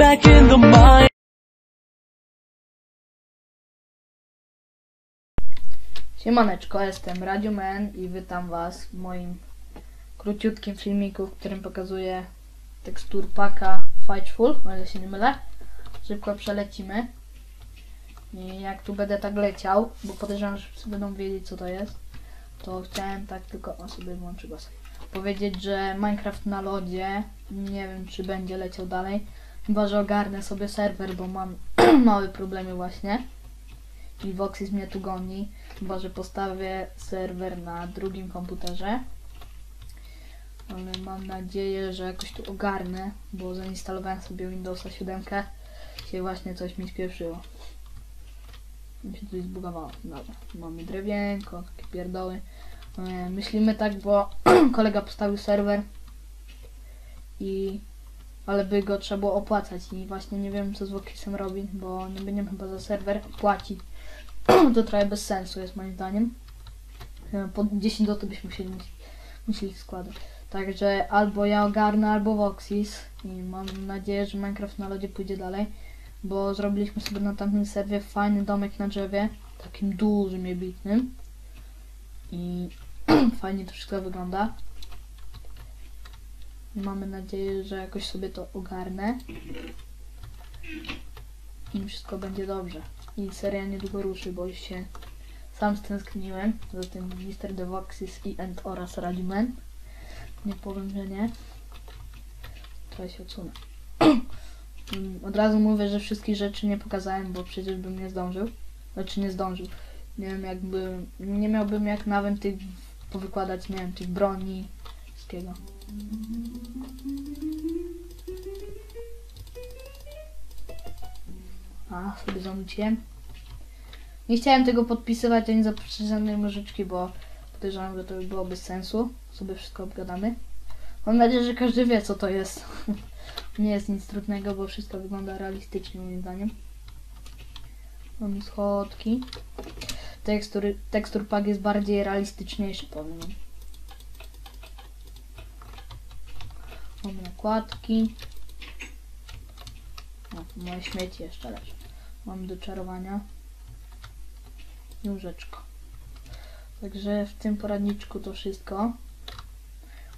in the mind. Siemaneczko, jestem Radioman i witam was w moim króciutkim filmiku, w którym pokazuję tekstur paka Fightful, o ile się nie mylę. Szybko przelecimy. I jak tu będę tak leciał, bo podejrzewam, że wszyscy będą wiedzieć co to jest, to chciałem tak tylko, o sobie włączę głos, powiedzieć, że Minecraft na lodzie, nie wiem czy będzie leciał dalej, chyba że ogarnę sobie serwer, bo mam małe problemy właśnie i Voxis mnie tu goni. Chyba, że postawię serwer na drugim komputerze. Ale mam nadzieję, że jakoś tu ogarnę, bo zainstalowałem sobie Windowsa 7 się właśnie coś mi spieprzyło. Mi się coś zbugowało. Dobra, mamy drewienko, takie pierdoły. E, Myślimy tak, bo kolega postawił serwer i ale by go trzeba było opłacać i właśnie nie wiem co z Voxisem robi, bo nie będziemy chyba za serwer płacić to trochę bez sensu jest moim zdaniem. E, Po 10 zł byśmy musieli, musieli składać. Także albo ja ogarnę, albo Voxis i mam nadzieję, że Minecraft na lodzie pójdzie dalej, bo zrobiliśmy sobie na tamtym serwie fajny domek na drzewie, takim dużym i bitnym i fajnie to wszystko wygląda. Mamy nadzieję, że jakoś sobie to ogarnę i wszystko będzie dobrze i seria niedługo ruszy, bo już się sam stęskniłem za tym Mr. Devoxys i End oraz Radiman. Nie powiem, że nie. Trochę się odsunę. Od razu mówię, że wszystkich rzeczy nie pokazałem, bo przecież bym nie zdążył. Znaczy nie zdążył. Nie wiem jakby, nie miałbym jak nawet tych powykładać, nie wiem, tych broni, wszystkiego. A, sobie zanuciłem. Nie chciałem tego podpisywać ani zaprosić żadnej muzyczki, bo podejrzewam, że to by było bez sensu. Sobie wszystko obgadamy. Mam nadzieję, że każdy wie, co to jest. Nie jest nic trudnego, bo wszystko wygląda realistycznie, moim zdaniem. Mamy schodki. Tekstury, tekstur pack jest bardziej realistyczniejszy, powiem. Mamy nakładki. O, moje śmieci jeszcze leży. Mam do czarowania i łóżeczko. Także w tym poradniczku to wszystko.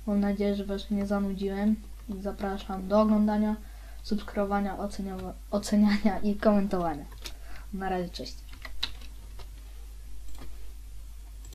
Mam nadzieję, że Was nie zanudziłem. Zapraszam do oglądania, subskrybowania, ocenia- oceniania i komentowania. Na razie, cześć.